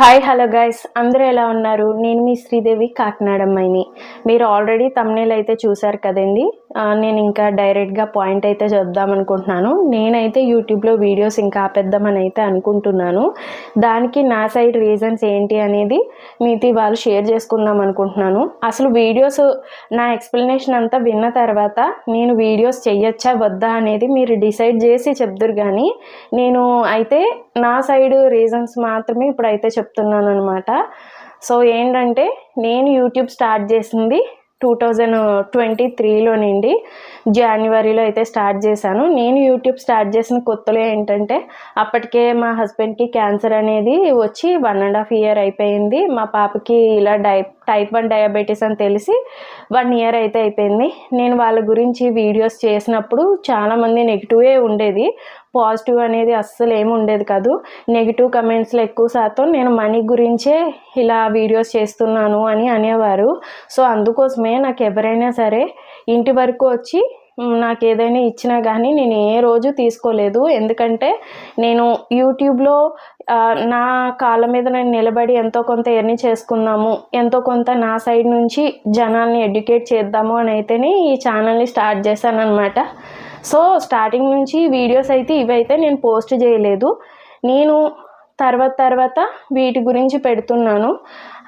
Hi hello guys అందరూ ఎలా ఉన్నారు? నేను మీ శ్రీదేవి కాకినాడ అమ్మాయిని మీరు ఆల్రెడీ తమ్నేల్ అయితే చూశారు కదండి. నేను ఇంకా డైరెక్ట్గా పాయింట్ అయితే చెప్దాం అనుకుంటున్నాను. నేనైతే యూట్యూబ్లో వీడియోస్ ఇంకా ఆపేద్దామని అయితే అనుకుంటున్నాను. దానికి నా సైడ్ రీజన్స్ ఏంటి అనేది మీతో వాళ్ళు షేర్ చేసుకుందాం అనుకుంటున్నాను. అసలు వీడియోస్ నా ఎక్స్ప్లెనేషన్ అంతా విన్న తర్వాత నేను వీడియోస్ చెయ్యొచ్చా వద్దా అనేది మీరు డిసైడ్ చేసి చెప్దురు కానీ నేను అయితే నా సైడ్ రీజన్స్ మాత్రమే ఇప్పుడు అయితే చెప్తున్నాను అనమాట సో ఏంటంటే నేను యూట్యూబ్ స్టార్ట్ చేసింది టూ థౌజండ్ ట్వంటీ త్రీలోనండి జనవరిలో అయితే స్టార్ట్ చేశాను. నేను యూట్యూబ్ స్టార్ట్ చేసిన కొత్తలో ఏంటంటే అప్పటికే మా హస్బెండ్కి క్యాన్సర్ అనేది వచ్చి వన్ అండ్ హాఫ్ ఇయర్ అయిపోయింది. మా పాపకి ఇలా డై టైప్ వన్ డయాబెటీస్ అని తెలిసి వన్ ఇయర్ అయితే అయిపోయింది. నేను వాళ్ళ గురించి వీడియోస్ చేసినప్పుడు చాలామంది నెగిటివే ఉండేది. పాజిటివ్ అనేది అస్సలు ఏమి ఉండేది కాదు. నెగిటివ్ కమెంట్స్లో ఎక్కువ శాతం నేను మనీ గురించే ఇలా వీడియోస్ చేస్తున్నాను అని అనేవారు. సో అందుకోసమే నాకు ఎవరైనా సరే ఇంటి వరకు వచ్చి నాకు ఏదైనా ఇచ్చినా కానీ నేను ఏ రోజు తీసుకోలేదు. ఎందుకంటే నేను యూట్యూబ్లో నా కాళ్ళ మీద నేను నిలబడి ఎంతో కొంత ఎర్ని చేసుకుందాము ఎంతో కొంత నా సైడ్ నుంచి జనాల్ని ఎడ్యుకేట్ చేద్దాము అని అయితేనే ఈ ఛానల్ని స్టార్ట్ చేశాను అనమాట సో స్టార్టింగ్ నుంచి వీడియోస్ అయితే ఇవైతే నేను పోస్ట్ చేయలేదు. నేను తర్వాత తర్వాత వీటి గురించి పెడుతున్నాను.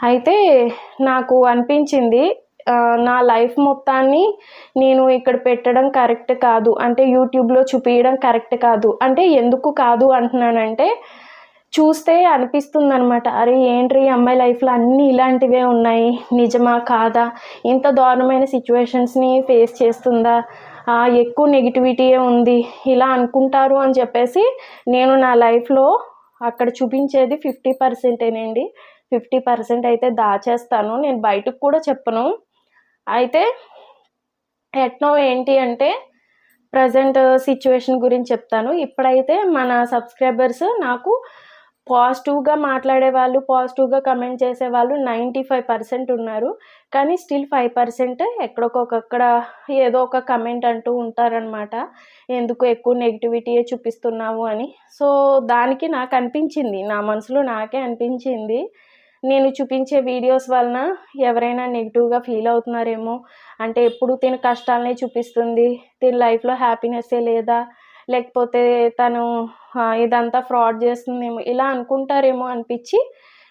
అయితే నాకు అనిపించింది నా లైఫ్ మొత్తాన్ని నేను ఇక్కడ పెట్టడం కరెక్ట్ కాదు. అంటే యూట్యూబ్లో చూపించడం కరెక్ట్ కాదు. అంటే ఎందుకు కాదు అంటున్నానంటే చూస్తే అనిపిస్తుంది అనమాట అరే ఏంటి అమ్మాయి లైఫ్లో అన్నీ ఇలాంటివే ఉన్నాయి. నిజమా? కాదా? ఇంత దారుణమైన సిచ్యువేషన్స్ని ఫేస్ చేస్తుందా? ఎక్కువ నెగిటివిటీయే ఉంది. ఇలా అనుకుంటారు అని చెప్పేసి నేను నా లైఫ్లో అక్కడ చూపించేది ఫిఫ్టీ పర్సెంటేనండి. ఫిఫ్టీ పర్సెంట్ అయితే దాచేస్తాను. నేను బయటకు కూడా చెప్పను. అయితే ఎట్నో ఏంటి అంటే ప్రజెంట్ సిచ్యువేషన్ గురించి చెప్తాను. ఇప్పుడైతే మన సబ్స్క్రైబర్స్ నాకు పాజిటివ్గా మాట్లాడే వాళ్ళు పాజిటివ్గా కమెంట్ చేసే వాళ్ళు నైంటీ ఫైవ్ పర్సెంట్ ఉన్నారు. కానీ స్టిల్ ఫైవ్ పర్సెంట్ ఎక్కడొకొక్కడ ఏదో ఒక కమెంట్ అంటూ ఉంటారనమాట ఎందుకు ఎక్కువ నెగిటివిటీయే చూపిస్తున్నావు అని. సో దానికి నాకు అనిపించింది. నా మనసులో నాకే అనిపించింది. నేను చూపించే వీడియోస్ వలన ఎవరైనా నెగిటివ్గా ఫీల్ అవుతున్నారేమో. అంటే ఎప్పుడు తిన కష్టాలనే చూపిస్తుంది. తిన లైఫ్లో హ్యాపీనెస్సే లేదా? లేకపోతే తను ఇదంతా ఫ్రాడ్ చేస్తుందేమో. ఇలా అనుకుంటారేమో అనిపించి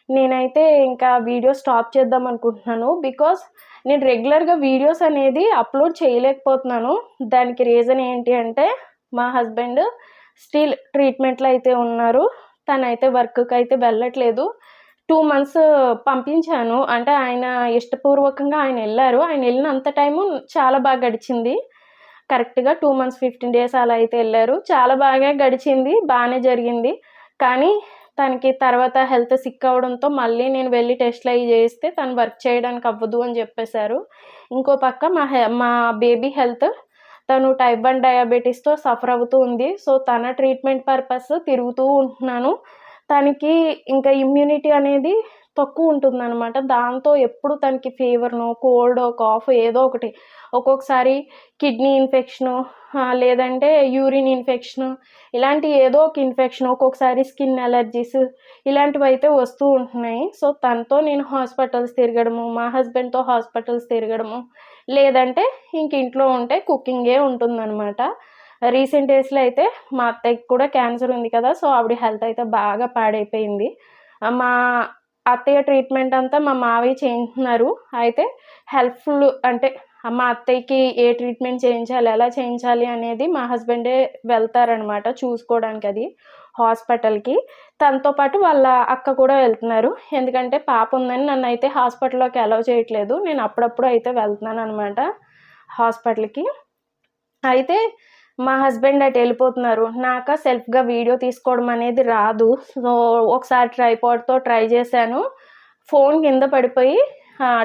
నేనైతే ఇంకా వీడియో స్టాప్ చేద్దాం అనుకుంటున్నాను. బికాస్ నేను రెగ్యులర్గా వీడియోస్ అనేది అప్లోడ్ చేయలేకపోతున్నాను. దానికి రీజన్ ఏంటి అంటే మా హస్బెండ్ స్టిల్ ట్రీట్మెంట్లో అయితే ఉన్నారు. తనైతే వర్క్కి అయితే వెళ్ళట్లేదు. టూ మంత్స్ పంపించాను. అంటే ఆయన ఇష్టపూర్వకంగా ఆయన వెళ్ళారు. ఆయన వెళ్ళినంత టైము చాలా బాగా గడిచింది. కరెక్ట్గా టూ మంత్స్ ఫిఫ్టీన్ డేస్ అలా అయితే వెళ్ళారు. చాలా బాగా గడిచింది. బాగానే జరిగింది. కానీ తనకి తర్వాత హెల్త్ సిక్ అవడంతో మళ్ళీ నేను వెళ్ళి టెస్ట్లు అవి చేస్తే తను వర్క్ చేయడానికి అవ్వదు అని చెప్పేశారు. ఇంకో పక్క మా హె మా బేబీ హెల్త్ తను టైప్ వన్ డయాబెటీస్తో సఫర్ అవుతూ ఉంది. సో తన ట్రీట్మెంట్ పర్పస్ తిరుగుతూ ఉంటున్నాను. తనకి ఇంకా ఇమ్యూనిటీ అనేది తక్కువ ఉంటుందన్నమాట. దాంతో ఎప్పుడు తనకి ఫీవర్ను కోల్డ్ కాఫ్ ఏదో ఒకటి ఒక్కొక్కసారి కిడ్నీ ఇన్ఫెక్షను లేదంటే యూరిన్ ఇన్ఫెక్షను ఇలాంటి ఏదో ఒక ఇన్ఫెక్షన్ ఒక్కొక్కసారి స్కిన్ అలర్జీస్ ఇలాంటివి అయితే వస్తూ ఉంటున్నాయి. సో తనతో నేను హాస్పిటల్స్ తిరగడము మా హస్బెండ్తో హాస్పిటల్స్ తిరగడము లేదంటే ఇంక ఇంట్లో ఉంటే కుకింగే ఉంటుందన్నమాట. రీసెంట్ డేస్లో అయితే మా అత్తయ్యకి కూడా క్యాన్సర్ ఉంది కదా సో ఆవిడ హెల్త్ అయితే బాగా పాడైపోయింది. మా అత్తయ్య ట్రీట్మెంట్ అంతా మా మావయ్య చేయించున్నారు. అయితే హెల్ప్ఫుల్ అంటే మా అత్తయ్యకి ఏ ట్రీట్మెంట్ చేయించాలి ఎలా చేయించాలి అనేది మా హస్బెండే వెళ్తారనమాట చూసుకోవడానికి అది హాస్పిటల్కి. తనతో పాటు వాళ్ళ అక్క కూడా వెళ్తున్నారు. ఎందుకంటే పాప ఉందని నన్ను అయితే హాస్పిటల్లోకి అలౌ చేయట్లేదు. నేను అప్పుడప్పుడు అయితే వెళ్తున్నాను అనమాట హాస్పిటల్కి. అయితే మా హస్బెండ్ అటు వెళ్ళిపోతున్నారు. నాక సెల్ఫ్గా వీడియో తీసుకోవడం అనేది రాదు. సో ఒకసారి ట్రైపాడ్తో ట్రై చేశాను. ఫోన్ కింద పడిపోయి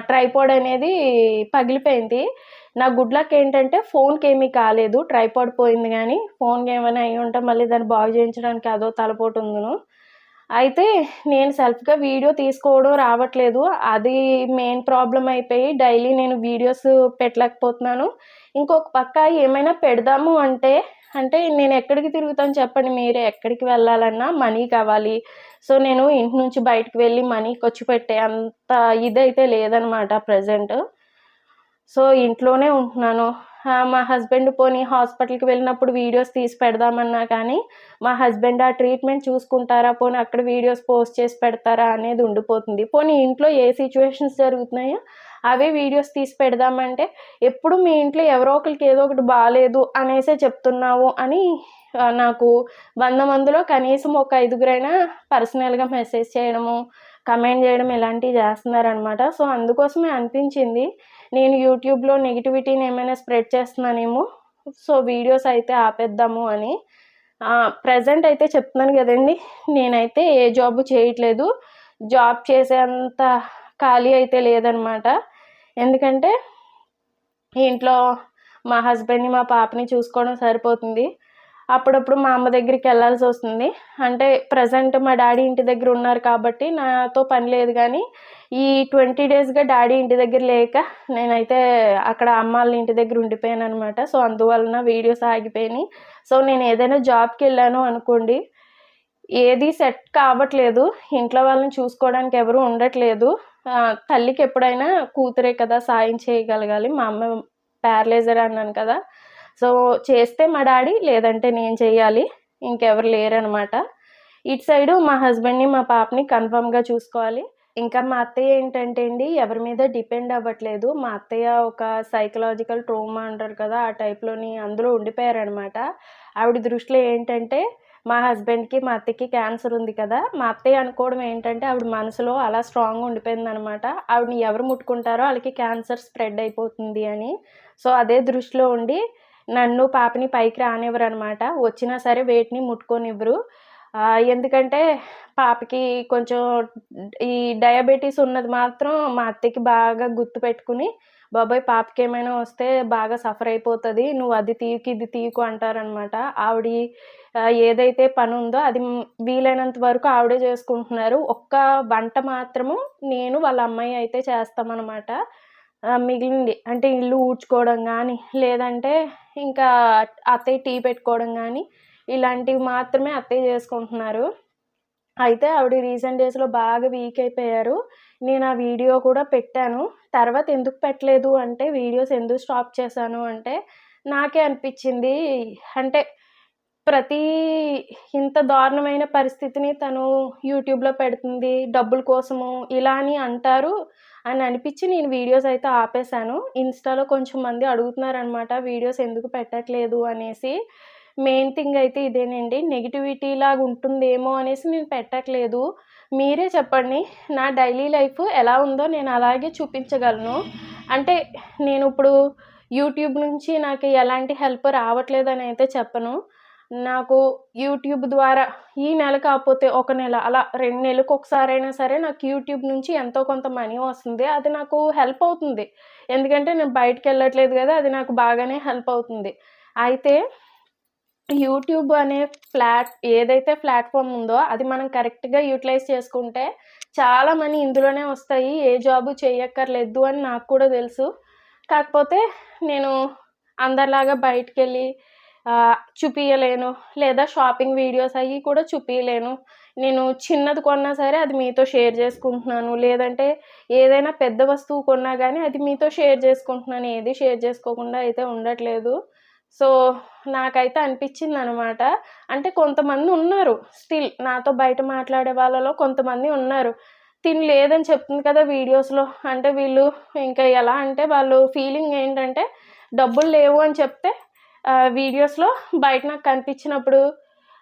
ట్రైపాడ్ అనేది పగిలిపోయింది. నా గుడ్ లక్ ఏంటంటే ఫోన్కి ఏమీ కాలేదు. ట్రైపాడ్ పోయింది కానీ ఫోన్కి ఏమైనా అయ్యి ఉంటే మళ్ళీ దాన్ని బాగు చేయించడానికి అదో తలపోటు ఉందును. అయితే నేను సెల్ఫ్గా వీడియో తీసుకోవడం రావట్లేదు. అది మెయిన్ ప్రాబ్లం అయిపోయి డైలీ నేను వీడియోస్ పెట్టలేకపోతున్నాను. ఇంకొక పక్క ఏమైనా పెడదాము అంటే అంటే నేను ఎక్కడికి తిరుగుతాను చెప్పండి మీరే. ఎక్కడికి వెళ్ళాలన్నా మనీ కావాలి. సో నేను ఇంటి నుంచి బయటకు వెళ్ళి మనీ ఖర్చు పెట్టే అంత ఇదైతే లేదనమాట ప్రజెంట్. సో ఇంట్లోనే ఉంటున్నాను. మా హస్బెండ్ పోనీ హాస్పిటల్కి వెళ్ళినప్పుడు వీడియోస్ తీసి పెడదామన్నా కానీ మా హస్బెండ్ ఆ ట్రీట్మెంట్ చూసుకుంటారా పోనీ అక్కడ వీడియోస్ పోస్ట్ చేసి పెడతారా అనేది ఉండిపోతుంది. పోనీ ఇంట్లో ఏ సిచ్యువేషన్స్ జరుగుతున్నాయో అవే వీడియోస్ తీసి పెడదామంటే ఎప్పుడు మీ ఇంట్లో ఎవరో ఒకరికి ఏదో ఒకటి బాగాలేదు అనేసే చెప్తున్నావు అని నాకు వంద మందిలో కనీసం ఒక ఐదుగురైనా పర్సనల్గా మెసేజ్ చేయడము కమెంట్ చేయడం ఇలాంటివి చేస్తున్నారనమాట సో అందుకోసమే అనిపించింది నేను యూట్యూబ్లో నెగిటివిటీని ఏమైనా స్ప్రెడ్ చేస్తున్నానేమో సో వీడియోస్ అయితే ఆపేద్దాము అని. ప్రజెంట్ అయితే చెప్తున్నాను కదండి. నేనైతే ఏ జాబ్ చేయట్లేదు. జాబ్ చేసేంత ఖాళీ అయితే లేదనమాట. ఎందుకంటే ఇంట్లో మా హస్బెండ్ని మా పాపని చూసుకోవడం సరిపోతుంది. అప్పుడప్పుడు మా అమ్మ దగ్గరికి వెళ్ళాల్సి వస్తుంది. అంటే ప్రజెంట్ మా డాడీ ఇంటి దగ్గర ఉన్నారు కాబట్టి నాతో పని లేదు కానీ ఈ ట్వంటీ డేస్గా డాడీ ఇంటి దగ్గర లేక నేనైతే అక్కడ అమ్మ వాళ్ళ ఇంటి దగ్గర ఉండిపోయాను అనమాట సో అందువలన వీడియోస్ ఆగిపోయినాయి. సో నేను ఏదైనా జాబ్కి వెళ్ళాను అనుకోండి ఏది సెట్ కావట్లేదు ఇంట్లో వాళ్ళని చూసుకోవడానికి ఎవరు ఉండట్లేదు తల్లికి ఎప్పుడైనా కూతురే కదా సాయం చేయగలగాలి మా అమ్మ ప్యారలైజర్ అన్నాను కదా సో చేస్తే మా డాడీ లేదంటే నేను చేయాలి. ఇంకెవరు లేరనమాట. ఇటు సైడు మా హస్బెండ్ని మా పాపని కన్ఫామ్గా చూసుకోవాలి. ఇంకా మా అత్తయ్య ఏంటంటే అండి ఎవరి మీద డిపెండ్ అవ్వట్లేదు. మా అత్తయ్య ఒక సైకలాజికల్ ట్రోమా అంటారు కదా ఆ టైప్లోని అందులో ఉండిపోయారనమాట. ఆవిడ దృష్టిలో ఏంటంటే మా హస్బెండ్కి మా అత్తయ్యకి క్యాన్సర్ ఉంది కదా మా అత్తయ్య అనుకోవడం ఏంటంటే ఆవిడ మనసులో అలా స్ట్రాంగ్ ఉండిపోయింది అనమాట ఆవిడని ఎవరు ముట్టుకుంటారో వాళ్ళకి క్యాన్సర్ స్ప్రెడ్ అయిపోతుంది అని. సో అదే దృష్టిలో ఉండి నన్ను పాపని పైకి రానివ్వరు అనమాట వచ్చినా సరే వేటిని ముట్టుకొనివ్వరు. ఎందుకంటే పాపకి కొంచెం ఈ డయాబెటీస్ ఉన్నది మాత్రం మా అత్తకి బాగా గుర్తు పెట్టుకుని బాబాయ్ పాపకి ఏమైనా వస్తే బాగా సఫర్ అయిపోతుంది. నువ్వు అది తీయకు ఇది తీయకు అంటారనమాట. ఆవిడ ఏదైతే పని ఉందో అది వీలైనంత వరకు ఆవిడే చేసుకుంటున్నారు. ఒక్క వంట మాత్రము నేను వాళ్ళ అమ్మాయి అయితే చేస్తామన్నమాట మిగిలింది. అంటే ఇల్లు ఊడ్చుకోవడం కానీ లేదంటే ఇంకా అత్తయ్య టీ పెట్టుకోవడం కానీ ఇలాంటివి మాత్రమే అత్తయ్య చేసుకుంటున్నారు. అయితే ఆవిడ రీసెంట్ డేస్లో బాగా వీక్ అయిపోయారు. నేను ఆ వీడియో కూడా పెట్టాను. తర్వాత ఎందుకు పెట్టలేదు అంటే వీడియోస్ ఎందుకు స్టాప్ చేశాను అంటే నాకే అనిపించింది. అంటే ప్రతి ఇంత దారుణమైన పరిస్థితిని తను యూట్యూబ్లో పెడుతుంది డబ్బుల కోసము ఇలా అని అంటారు. అని అనిపించి నేను వీడియోస్ అయితే ఆపేశాను. ఇన్స్టాలో కొంచెం మంది అడుగుతున్నారనమాట వీడియోస్ ఎందుకు పెట్టట్లేదు? అనేసి. మెయిన్ థింగ్ అయితే ఇదేనండి. నెగిటివిటీ లాగా ఉంటుందేమో అనేసి నేను పెట్టట్లేదు. మీరే చెప్పండి నా డైలీ లైఫ్ ఎలా ఉందో నేను అలాగే చూపించగలను. అంటే నేను ఇప్పుడు యూట్యూబ్ నుంచి నాకు ఎలాంటి హెల్ప్ రావట్లేదని అయితే చెప్పను. నాకు యూట్యూబ్ ద్వారా ఈ నెల కాకపోతే ఒక నెల అలా రెండు నెలలకు ఒకసారైనా సరే నాకు యూట్యూబ్ నుంచి ఎంతో కొంత మనీ వస్తుంది. అది నాకు హెల్ప్ అవుతుంది. ఎందుకంటే నేను బయటకు వెళ్ళట్లేదు కదా అది నాకు బాగానే హెల్ప్ అవుతుంది. అయితే యూట్యూబ్ అనే ప్లాట్ ఏదైతే ప్లాట్ఫామ్ ఉందో అది మనం కరెక్ట్గా యూటిలైజ్ చేసుకుంటే చాలా మనీ ఇందులోనే వస్తాయి. ఏ జాబు చేయక్కర్లేదు అని నాకు కూడా తెలుసు. కాకపోతే నేను అందరిలాగా బయటికి వెళ్ళి చూపించలేను లేదా షాపింగ్ వీడియోస్ అవి కూడా చూపించలేను నేను చిన్నది కొన్నా సరే అది మీతో షేర్ చేసుకుంటున్నాను. లేదంటే ఏదైనా పెద్ద వస్తువు కొన్నా కానీ అది మీతో షేర్ చేసుకుంటున్నాను. ఏది షేర్ చేసుకోకుండా అయితే ఉండట్లేదు. సో నాకైతే అనిపించింది అనమాట అంటే కొంతమంది ఉన్నారు. స్టిల్ నాతో బయట మాట్లాడే వాళ్ళలో కొంతమంది ఉన్నారు. తిని లేదని చెప్తుంది కదా వీడియోస్లో. అంటే వీళ్ళు ఇంకా ఎలా అంటే వాళ్ళు ఫీలింగ్ ఏంటంటే డబ్బులు లేవు అని చెప్తే వీడియోస్లో బయట నాకు కనిపించినప్పుడు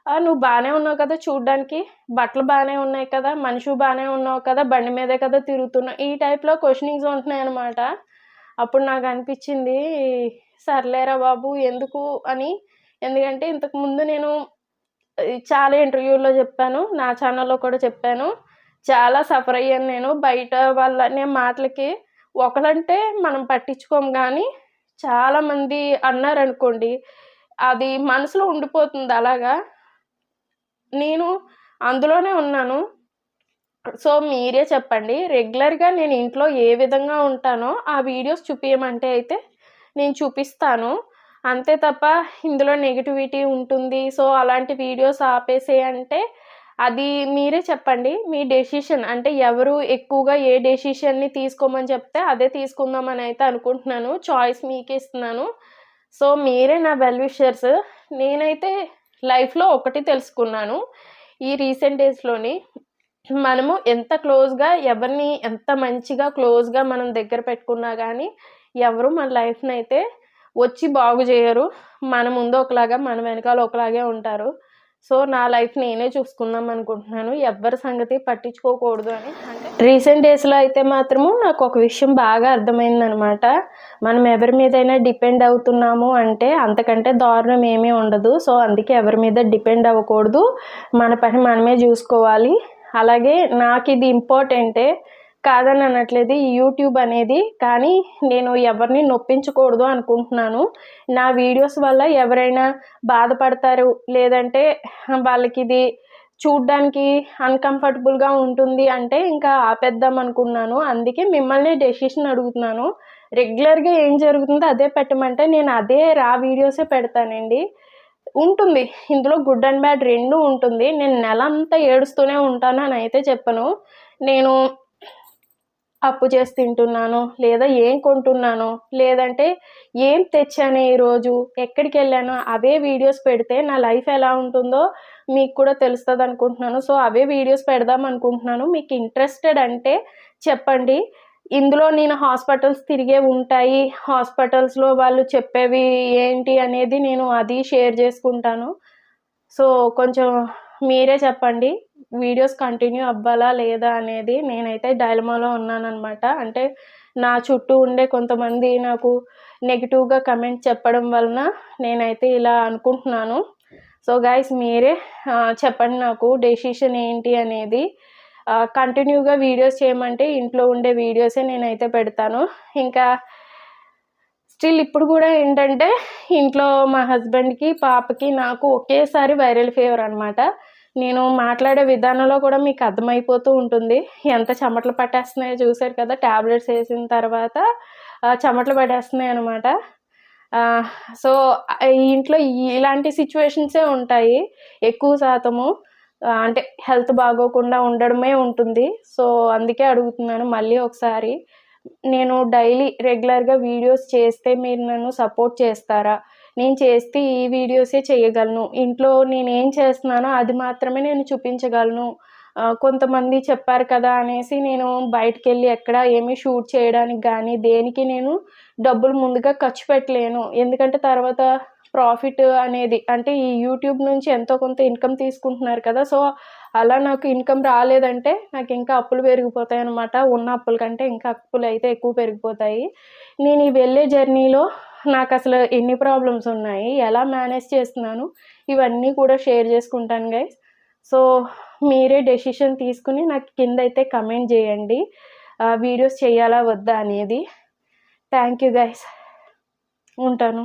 నువ్వు బాగానే ఉన్నావు కదా చూడ్డానికి. బట్టలు బాగానే ఉన్నాయి కదా. మనిషి బాగానే ఉన్నావు కదా. బండి మీదే కదా తిరుగుతున్నావు. ఈ టైప్లో క్వశ్చనింగ్స్ ఉంటున్నాయి అనమాట అప్పుడు నాకు అనిపించింది సర్లేరా బాబు ఎందుకు? అని. ఎందుకంటే ఇంతకుముందు నేను చాలా ఇంటర్వ్యూల్లో చెప్పాను. నా ఛానల్లో కూడా చెప్పాను. చాలా సఫర్ అయ్యాను నేను. బయట వాళ్ళ నేను మాటలకి ఒకలంటే మనం పట్టించుకోము కానీ చాలామంది అన్నారనుకోండి అది మనసులో ఉండిపోతుంది అలాగా. నేను అందులోనే ఉన్నాను. సో మీరే చెప్పండి రెగ్యులర్గా నేను ఇంట్లో ఏ విధంగా ఉంటానో ఆ వీడియోస్ చూపించమంటే అయితే నేను చూపిస్తాను. అంతే తప్ప ఇందులో నెగిటివిటీ ఉంటుంది. సో అలాంటి వీడియోస్ ఆపేసే అంటే అది మీరే చెప్పండి మీ డెసిషన్ అంటే ఎవరు ఎక్కువగా ఏ డెసిషన్ని తీసుకోమని చెప్తే అదే తీసుకుందామని అయితే అనుకుంటున్నాను. చాయిస్ మీకే ఇస్తున్నాను. సో మీరే నా వెల్ విషర్స్ నేనైతే లైఫ్లో ఒకటి తెలుసుకున్నాను. ఈ రీసెంట్ డేస్లోని మనము ఎంత క్లోజ్గా ఎవరిని ఎంత మంచిగా క్లోజ్గా మనం దగ్గర పెట్టుకున్నా కానీ ఎవరు మన లైఫ్ని అయితే వచ్చి బాగు చేయరు. మన ముందు ఒకలాగా మన వెనకాల ఒకలాగే ఉంటారు. సో నా లైఫ్ నేనే చూసుకుందాం అనుకుంటున్నాను. ఎవరి సంగతి పట్టించుకోకూడదు అని. రీసెంట్ డేస్లో అయితే మాత్రము నాకు ఒక విషయం బాగా అర్థమైందనమాట. మనం ఎవరి మీదైనా డిపెండ్ అవుతున్నాము అంటే అంతకంటే దారుణం ఏమీ ఉండదు. సో అందుకే ఎవరి మీద డిపెండ్ అవ్వకూడదు. మన పని మనమే చూసుకోవాలి. అలాగే నాకు ఇది ఇంపార్టెంటే కాదని అనట్లేదు ఈ యూట్యూబ్ అనేది. కానీ నేను ఎవరిని నొప్పించకూడదు అనుకుంటున్నాను. నా వీడియోస్ వల్ల ఎవరైనా బాధపడతారు. లేదంటే వాళ్ళకి ఇది చూడ్డానికి అన్కంఫర్టబుల్గా ఉంటుంది అంటే ఇంకా ఆపేద్దాం అనుకున్నాను. అందుకే మిమ్మల్ని డెసిషన్ అడుగుతున్నాను. రెగ్యులర్గా ఏం జరుగుతుందో అదే పెట్టమంటే నేను అదే రా వీడియోసే పెడతానండి. ఉంటుంది. ఇందులో గుడ్ అండ్ బ్యాడ్ రెండు ఉంటుంది. నేను నెల అంతా ఏడుస్తూనే ఉంటాను అని అయితే చెప్పను. నేను అప్పు చేసి తింటున్నాను లేదా ఏం కొంటున్నాను లేదంటే ఏం తెచ్చాను ఈరోజు ఎక్కడికి వెళ్ళాను అవే వీడియోస్ పెడితే నా లైఫ్ ఎలా ఉంటుందో మీకు కూడా తెలుస్తుంది అనుకుంటున్నాను. సో అవే వీడియోస్ పెడదాం అనుకుంటున్నాను. మీకు ఇంట్రెస్టెడ్ అంటే చెప్పండి. ఇందులో నేను హాస్పిటల్స్ తిరిగే ఉంటాయి. హాస్పిటల్స్లో వాళ్ళు చెప్పేవి ఏంటి అనేది నేను అది షేర్ చేసుకుంటాను. సో కొంచెం మీరే చెప్పండి. వీడియోస్ కంటిన్యూ అవ్వాలా లేదా అనేది నేనైతే డైలమాలో ఉన్నానన్నమాట. అంటే నా చుట్టూ ఉండే కొంతమంది నాకు నెగిటివ్గా కమెంట్ చెప్పడం వలన నేనైతే ఇలా అనుకుంటున్నాను. సో గైస్ మీరే చెప్పండి నాకు డెసిషన్ ఏంటి అనేది. కంటిన్యూగా వీడియోస్ చేయమంటే ఇంట్లో ఉండే వీడియోసే నేనైతే పెడతాను. ఇంకా స్టిల్ ఇప్పుడు కూడా ఏంటంటే ఇంట్లో మా హస్బెండ్కి పాపకి నాకు ఒకేసారి వైరల్ ఫీవర్ అనమాట నేను మాట్లాడే విధానంలో కూడా మీకు అర్థమైపోతూ ఉంటుంది. ఎంత చెమటలు పట్టేస్తున్నాయో చూసారు కదా ట్యాబ్లెట్స్ వేసిన తర్వాత చెమటలు పడేస్తున్నాయి అనమాట సో ఇంట్లో ఇలాంటి సిచ్యువేషన్సే ఉంటాయి. ఎక్కువ శాతము అంటే హెల్త్ బాగోకుండా ఉండడమే ఉంటుంది. సో అందుకే అడుగుతున్నాను మళ్ళీ ఒకసారి. నేను డైలీ రెగ్యులర్గా వీడియోస్ చేస్తే మీరు నన్ను సపోర్ట్ చేస్తారా? నేను చేస్తే ఈ వీడియోసే చేయగలను. ఇంట్లో నేను ఏం చేస్తున్నానో అది మాత్రమే నేను చూపించగలను. కొంతమంది చెప్పారు కదా అనేసి నేను బయటకు వెళ్ళి ఎక్కడ ఏమీ షూట్ చేయడానికి కానీ దేనికి నేను డబ్బులు ముందుగా ఖర్చు పెట్టలేను. ఎందుకంటే తర్వాత ప్రాఫిట్ అనేది అంటే ఈ యూట్యూబ్ నుంచి ఎంతో కొంత ఇన్కమ్ తీసుకుంటున్నారు కదా సో అలా నాకు ఇన్కమ్ రాలేదంటే నాకు ఇంకా అప్పులు పెరిగిపోతాయి అనమాట ఉన్న అప్పుల కంటే ఇంకా అప్పులు అయితే ఎక్కువ పెరిగిపోతాయి. నేను ఈ వెళ్ళే జర్నీలో నాకు అసలు ఎన్ని ప్రాబ్లమ్స్ ఉన్నాయి ఎలా మేనేజ్ చేస్తున్నాను ఇవన్నీ కూడా షేర్ చేసుకుంటాను గైస్ సో మీరే డెసిషన్ తీసుకుని నాకు కింద అయితే కమెంట్ చేయండి. వీడియోస్ చేయాలా వద్దా అనేది. థ్యాంక్ యూ గైస్ ఉంటాను.